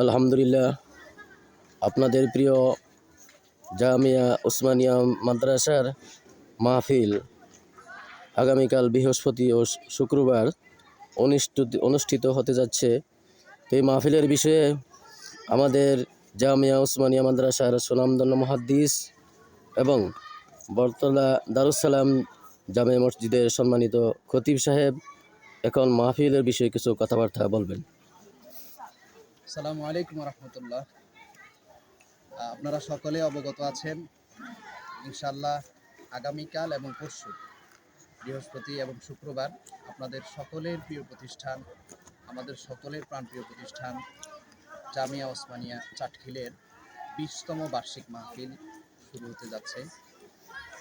আলহামদুলিল্লাহ। আপনাদের প্রিয় জামিয়া ওসমানিয়া মাদ্রাসার মাহফিল আগামীকাল বৃহস্পতি ও শুক্রবার অনুষ্ঠিত অনুষ্ঠিত হতে যাচ্ছে। এই মাহফিলের বিষয়ে আমাদের জামিয়া ওসমানিয়া মাদ্রাসার সুনামধন্য মহাদ্দিস এবং বরতলা দারুসালাম জামে মসজিদের সম্মানিত খতিব সাহেব এখন মাহফিলের বিষয়ে কিছু কথাবার্তা বলবেন। আসসালামু আলাইকুম রহমতুল্লাহ। আপনারা সকলে অবগত আছেন ইনশাল্লাহ আগামীকাল এবং পরশু বৃহস্পতি এবং শুক্রবার আপনাদের সকলের প্রিয় প্রতিষ্ঠান, আমাদের সকলের প্রাণপ্রিয় প্রতিষ্ঠান জামিয়া ওসমানিয়া চাটখিলের বিশতম বার্ষিক মাহফিল শুরু হতে যাচ্ছে।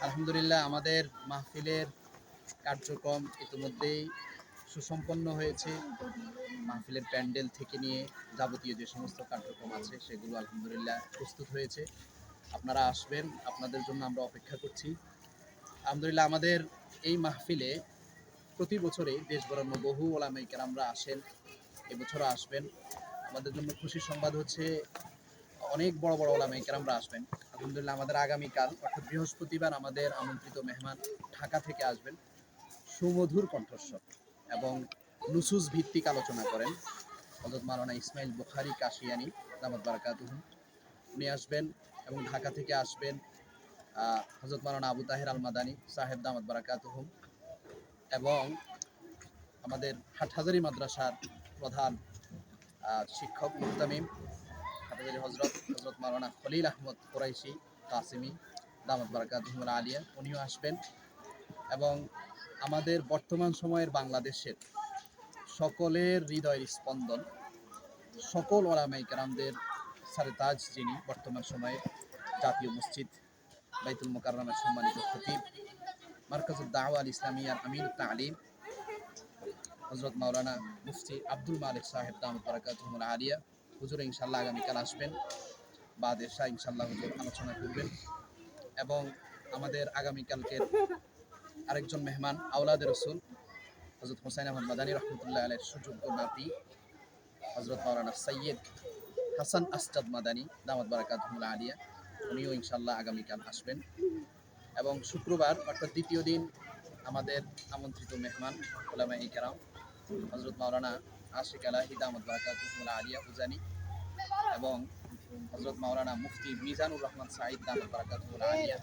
আলহামদুলিল্লাহ, আমাদের মাহফিলের কার্যক্রম ইতিমধ্যেই সুসম্পন্ন হয়েছে। মাহফিলের প্যান্ডেল থেকে নিয়ে যাবতীয় যে সমস্ত কার্যক্রম আছে, সেগুলো আলহামদুলিল্লাহ প্রস্তুত হয়েছে। আপনারা আসবেন, আপনাদের জন্য আমরা অপেক্ষা করছি। আলহামদুলিল্লাহ, আমাদের এই মাহফিলে প্রতি বছরে দেশ বরান্ন বহু ওলামাইকার আমরা আসেন, এবছরও আসবেন। আমাদের জন্য খুশির সংবাদ হচ্ছে, অনেক বড় বড় ওলামাইকার আমরা আসবেন। আলহামদুলিল্লাহ, আমাদের আগামীকাল, অর্থাৎ বৃহস্পতিবার, আমাদের আমন্ত্রিত মেহমান ঢাকা থেকে আসবেন। সুমধুর কণ্ঠস্বর। এবং নুসুস ভিত্তিক আলোচনা করেন। হজরত মারানা ইসমাইল বুখারি কাশিয়ানি দামাত বারাকাতুহুম উনি আসবেন এবং ঢাকা থেকে আসবেন হজরত মারানা আবু তাহের আল মাদানি সাহেব দামাত বারাকাতুহুম এবং আমাদের হাটহাজারি মাদ্রাসার প্রধান শিক্ষক মুহতামিম হাটহাজারি হজরত হজরত মারানা খলিল আহমদ কোরাইশি কাসিমি, দামাত বারাকাতুহুম আলিয়া, উনিও আসবেন। এবং আমাদের বর্তমান সময়ের বাংলাদেশের সকলের হৃদয়ের স্পন্দন, সকল ওলামাই কেরামদের সারে তাজ যিনি বর্তমান সময়ে জাতীয় মসজিদ বাইতুল মোকাররমের সম্মানিত খতিব, মার্কাজুদ দাওয়া আল ইসলামিয়ার আমিন তালিম হজরত মাওলানা মুফতি আব্দুল মালিক সাহেব দামদ বারাকাতুল আলিয়া। হুজুর ইনশাল্লাহ আগামীকাল আসবেন। বাদ এসা ইনশাল্লাহ হুজুর আলোচনা করবেন এবং আমাদের আগামীকালকের আরেকজন মেহমান, আওলাদ রসুল হজরত হোসাইন আহমদ মাদানী রহমতুল্লাহ আলের সুযোগ্য নাতি হজরত মাওলানা সৈয়দ হাসান আসজাদ মাদানী, দামাত বারাকাতুল্লাহ আলিয়া, উনিও ইনশাল্লাহ আগামীকাল আসবেন। এবং শুক্রবার, অর্থাৎ দ্বিতীয় দিন, আমাদের আমন্ত্রিত মেহমান ওলামা ইকারাম হজরত মাওলানা আশিক আলাহি, দামাত বারাকাতুল্লাহ আলিয়া উজানি এবং হজরত মাওলানা মুফতি মিজানুর রহমান সাঈদ দামাত বারাকাতুল্লাহ আলিয়া,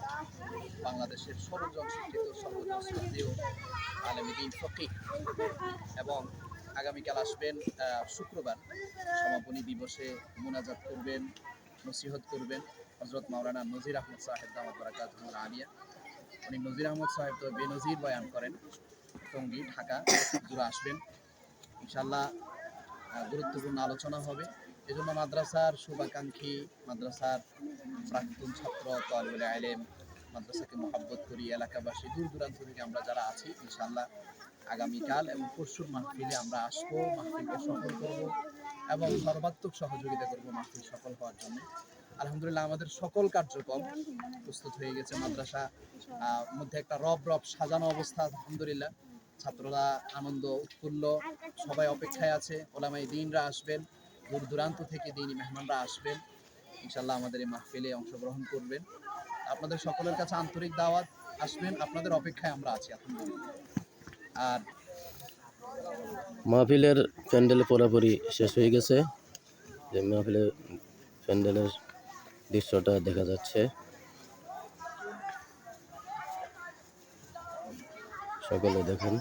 বাংলাদেশের সর্বজন শিক্ষিত, সর্বজন শ্রদ্ধেয় আলমদিন ফকিহ। এবং আগামীকাল আসবেন শুক্রবার সমাপনী দিবসে মোনাজাত করবেন, নসিহত করবেন হজরত মাওলানা নজির আহমদ সাহেব দামাত বারাকাতুল আলিয়া। উনি নজির আহমদ সাহেব তো বেনজির বয়ান করেন, টঙ্গী, ঢাকা হুজুর আসবেন। ইনশাল্লাহ গুরুত্বপূর্ণ আলোচনা হবে। এজন্য মাদ্রাসার শুভাকাঙ্ক্ষী, মাদ্রাসার প্রাক্তন ছাত্র, তলবুল আলেম মাদ্রাসাকে মহাব্বত করি, এলাকাবাসী দূর দূরান্ত থেকে আমরা যারা আছি ইনশাল্লাহ আগামীকাল এবং পরশুর মাহফিলে আমরা আসব, মাহফিলকে সফল করব এবং সর্বাত্মক সহযোগিতা করব মাহফিল সফল হওয়ার জন্য। আলহামদুলিল্লাহ, আমাদের সকল কার্যক্রম প্রস্তুত হয়ে গেছে মাদ্রাসা মধ্যে একটা রব রব সাজানো অবস্থা, আলহামদুলিল্লাহ। ছাত্ররা আনন্দ, উৎফুল্ল, সবাই অপেক্ষায় আছে ওলামাই দিনরা আসবেন। দূর দূরান্ত থেকে দিনই মেহমানরা আসবেন ইনশাল্লাহ আমাদের এই মাহফিলে অংশগ্রহণ করবেন। আপনাদের সকলের কাছে আন্তরিক দাওয়াত, আসবেন, আপনাদের অপেক্ষায় আমরা আছি আর মাহফিলের প্যান্ডেল পুরোপুরি শেষ হয়ে গেছে। যে মাহফিলের প্যান্ডেলের দৃশ্যটা দেখা যাচ্ছে। সকলে দেখেন।